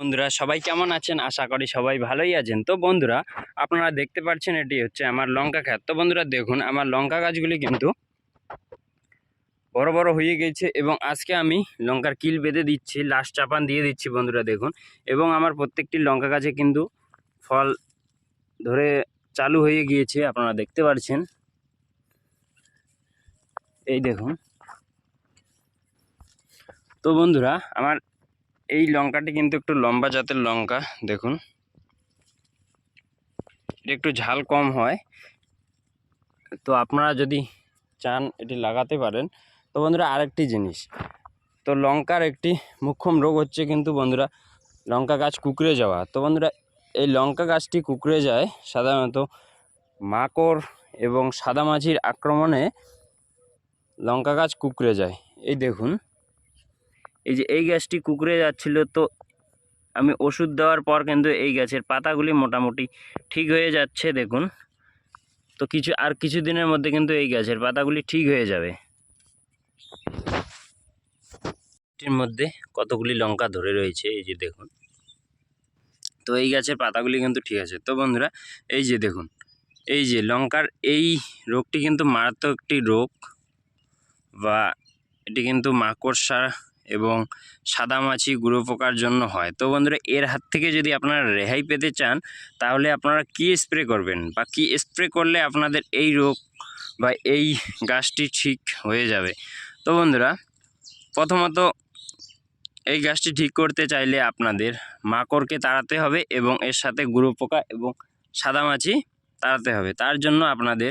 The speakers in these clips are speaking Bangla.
বন্ধুরা, সবাই কেমন আছেন? আশা করি সবাই ভালোই আছেন। তো বন্ধুরা, আপনারা দেখতে পাচ্ছেন এটি হচ্ছে আমার লঙ্কা ক্ষেত। তো বন্ধুরা, দেখুন, আমার লঙ্কা গাছগুলি কিন্তু বড় বড় হয়ে গেছে এবং আজকে আমি লঙ্কার কিল বেঁধে দিচ্ছি লাস্ট চাপান দিয়ে দিচ্ছি বন্ধুরা, দেখুন। এবং আমার প্রত্যেকটি লঙ্কা গাছে কিন্তু ফল ধরে চালু হয়ে গিয়েছে, আপনারা দেখতে পাচ্ছেন। এই দেখুন। তো বন্ধুরা, আমার এই লঙ্কাটি কিন্তু একটু লম্বা জাতের লঙ্কা, দেখুন। একটু ঝাল কম হয়। তো আপনারা যদি চান এটি লাগাতে পারেন। তো বন্ধুরা, আরেকটি জিনিস। তো লঙ্কার একটি মুখ্যম রোগ হচ্ছে কিন্তু বন্ধুরা, লঙ্কা গাছ কুকড়ে যাওয়া। তো বন্ধুরা, এই লঙ্কা গাছটি কুকড়ে যায় সাধারণত মাকড় এবং সাদামাছির আক্রমণে লঙ্কা গাছ কুকড়ে যায়। এই দেখুন। এই যে এই গাছটি কুকড়ে যাচ্ছিল, তো আমি ওষুধ দেওয়ার পর কিন্তু এই গাছের পাতাগুলি মোটামুটি ঠিক হয়ে যাচ্ছে, দেখুন। তো কিছু, আর কিছু দিনের মধ্যে কিন্তু এই গাছের পাতাগুলি ঠিক হয়ে যাবে। এটির মধ্যে কতগুলি লঙ্কা ধরে রয়েছে, এই যে দেখুন। তো এই গাছের পাতাগুলি কিন্তু ঠিক আছে। তো বন্ধুরা, এই যে দেখুন, এই যে লঙ্কার এই রোগটি কিন্তু মারাত্মক একটি রোগ বা এটি কিন্তু মাকড়সা এবং সাদামাছি গুঁড়ো পোকার জন্য হয়। তো বন্ধুরা, এর হাত থেকে যদি আপনারা রেহাই পেতে চান, তাহলে আপনারা কী স্প্রে করবেন বা কী স্প্রে করলে আপনাদের এই রোগ বা এই গাছটি ঠিক হয়ে যাবে? তো বন্ধুরা, প্রথমত এই গাছটি ঠিক করতে চাইলে আপনাদের মাকড়কে তাড়াতে হবে এবং এর সাথে গুঁড়ো পোকা এবং সাদামাছি তাড়াতে হবে। তার জন্য আপনাদের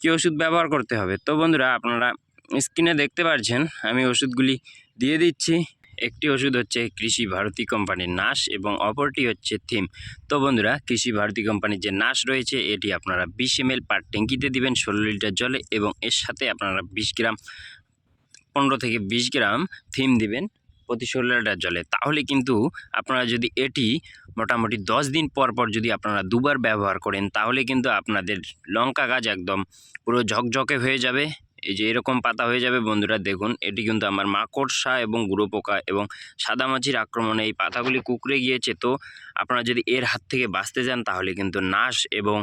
কী ওষুধ ব্যবহার করতে হবে? তো বন্ধুরা, আপনারা স্ক্রিনে দেখতে পারছেন, আমি ওষুধগুলি দিয়ে দিচ্ছি। একটি ওষুধ হচ্ছে কৃষি ভারতী কোম্পানির নাশ এবং অপরটি হচ্ছে থিম। তো বন্ধুরা, কৃষি ভারতী কোম্পানির যে নাশ রয়েছে, এটি আপনারা বিশ এম এল পার ট্যাঙ্কিতে দিবেন ষোলো লিটার জলে এবং এর সাথে আপনারা বিশ গ্রাম, পনেরো থেকে বিশ গ্রাম থিম দিবেন প্রতি ষোলো লিটার জলে। তাহলে কিন্তু আপনারা যদি এটি মোটামুটি দশ দিন পর পর যদি আপনারা দুবার ব্যবহার করেন, তাহলে কিন্তু আপনাদের লঙ্কা গাছ একদম পুরো ঝকঝকে হয়ে যাবে। এই যে এরকম পাতা হয়ে যাবে, বন্ধুরা দেখুন, এটি কিন্তু আমার মাকড়সা এবং গুঁড়ো পোকা এবং সাদামাছির আক্রমণে এই পাতাগুলি কুকড়ে গিয়েছে। তো আপনারা যদি এর হাত থেকে বাঁচতে চান, তাহলে কিন্তু নাশ এবং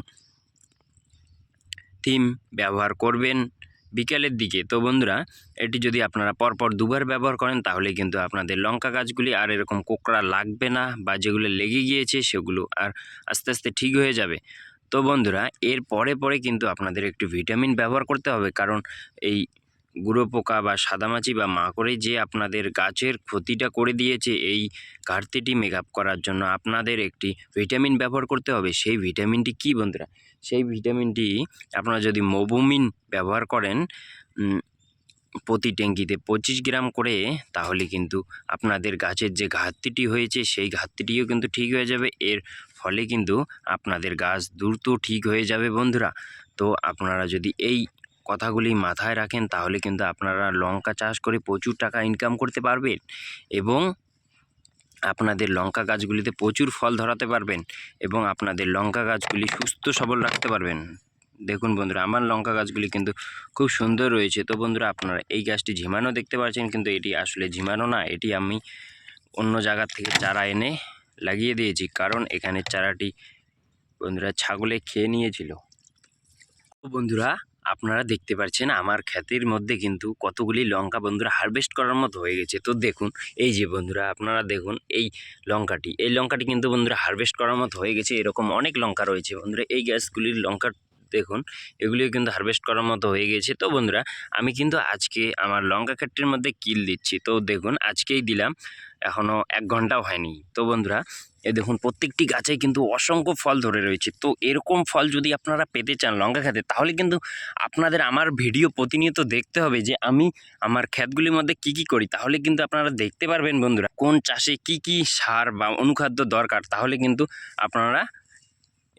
থিম ব্যবহার করবেন বিকেলের দিকে। তো বন্ধুরা, এটি যদি আপনারা পরপর দুবার ব্যবহার করেন, তাহলে কিন্তু আপনাদের লঙ্কা গাছগুলি আর এরকম কোকড়া লাগবে না বা যেগুলো লেগে গিয়েছে, সেগুলো আর আস্তে আস্তে ঠিক হয়ে যাবে। তো বন্ধুরা, এর পরে পরে কিন্তু আপনাদের একটু ভিটামিন ব্যবহার করতে হবে। কারণ এই গুঁড়ো পোকা বা সাদামাছি বা মাকড়ে যে আপনাদের গাছের ক্ষতিটা করে দিয়েছে, এই ঘাটতিটি মেকআপ করার জন্য আপনাদের একটি ভিটামিন ব্যবহার করতে হবে। সেই ভিটামিনটি কি বন্ধুরা? সেই ভিটামিনটি আপনারা যদি মোবুমিন ব্যবহার করেন প্রতি ট্যাঙ্কিতে পঁচিশ গ্রাম করে, তাহলে কিন্তু আপনাদের গাছের যে ঘাটতিটি হয়েছে, সেই ঘাটতিটিও কিন্তু ঠিক হয়ে যাবে। এর ফলে কিন্তু আপনাদের গাছ দ্রুত ঠিক হয়ে যাবে বন্ধুরা। তো আপনারা যদি এই কথাগুলি মাথায় রাখেন, তাহলে কিন্তু আপনারা লঙ্কা চাষ করে প্রচুর টাকা ইনকাম করতে পারবেন এবং আপনাদের লঙ্কা গাছগুলিতে প্রচুর ফল ধরাতে পারবেন এবং আপনাদের লঙ্কা গাছগুলি সুস্থ সবল রাখতে পারবেন। দেখুন বন্ধুরা, আমার লঙ্কা গাছগুলি কিন্তু খুব সুন্দর রয়েছে। তো বন্ধুরা, আপনারা এই গাছটি ঝিমানো দেখতে পাচ্ছেন, কিন্তু এটি আসলে ঝিমানো না, এটি আমি অন্য জায়গা থেকে চারা এনে লাগিয়ে দিয়েছি, কারণ এখানে চারাটি বন্ধুরা ছাগলে খেয়ে নিয়েছিল। বন্ধুরা, আপনারা দেখতে পাচ্ছেন আমার খ্যাতির মধ্যে কিন্তু কতগুলি লঙ্কা বন্ধুরা হারভেস্ট করার মতো হয়ে গেছে। তো দেখুন, এই যে বন্ধুরা, আপনারা দেখুন এই লঙ্কাটি। এই লঙ্কাটি কিন্তু বন্ধুরা হারভেস্ট করার মতো হয়ে গেছে, এরকম অনেক লঙ্কা রয়েছে। বন্ধুরা, এই গাছগুলির লঙ্কা দেখুন, এগুলিও কিন্তু হারভেস্ট করার মতো হয়ে গেছে তো বন্ধুরা, আমি কিন্তু আজকে আমার লঙ্কা ক্ষেত্রের মধ্যে কিল দিচ্ছি। তো দেখুন, আজকেই দিলাম এখনও এক ঘন্টাও হয়নি। তো বন্ধুরা, এ দেখুন, প্রত্যেকটি গাছে কিন্তু অসংখ্য ফল ধরে রয়েছে। তো এরকম ফল যদি আপনারা পেতে চান লঙ্কা খেতে তাহলে কিন্তু আপনাদের আমার ভিডিও প্রতিনিয়ত দেখতে হবে যে আমি আমার ক্ষেতগুলির মধ্যে কি কি করি। তাহলে কিন্তু আপনারা দেখতে পারবেন বন্ধুরা, কোন চাষে কি কি সার বা অনুখাদ্য দরকার। তাহলে কিন্তু আপনারা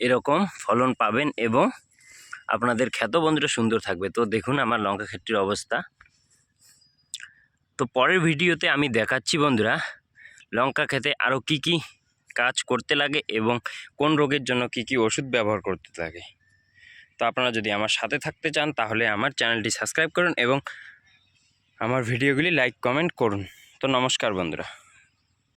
এরকম ফলন পাবেন এবং আপনাদের ক্ষেত বন্ধুরা সুন্দর থাকবে। তো দেখুন আমার লঙ্কা ক্ষেত্রের অবস্থা। তো পরের ভিডিওতে আমি দেখাচ্ছি বন্ধুরা, লঙ্কা খেতে আরও কি কি কাজ করতে লাগে এবং কোন রোগের জন্য কি কি ওষুধ ব্যবহার করতে লাগে। তো আপনারা যদি আমার সাথে থাকতে চান, তাহলে আমার চ্যানেলটি সাবস্ক্রাইব করুন এবং আমার ভিডিওগুলি লাইক, কমেন্ট করুন। তো নমস্কার বন্ধুরা।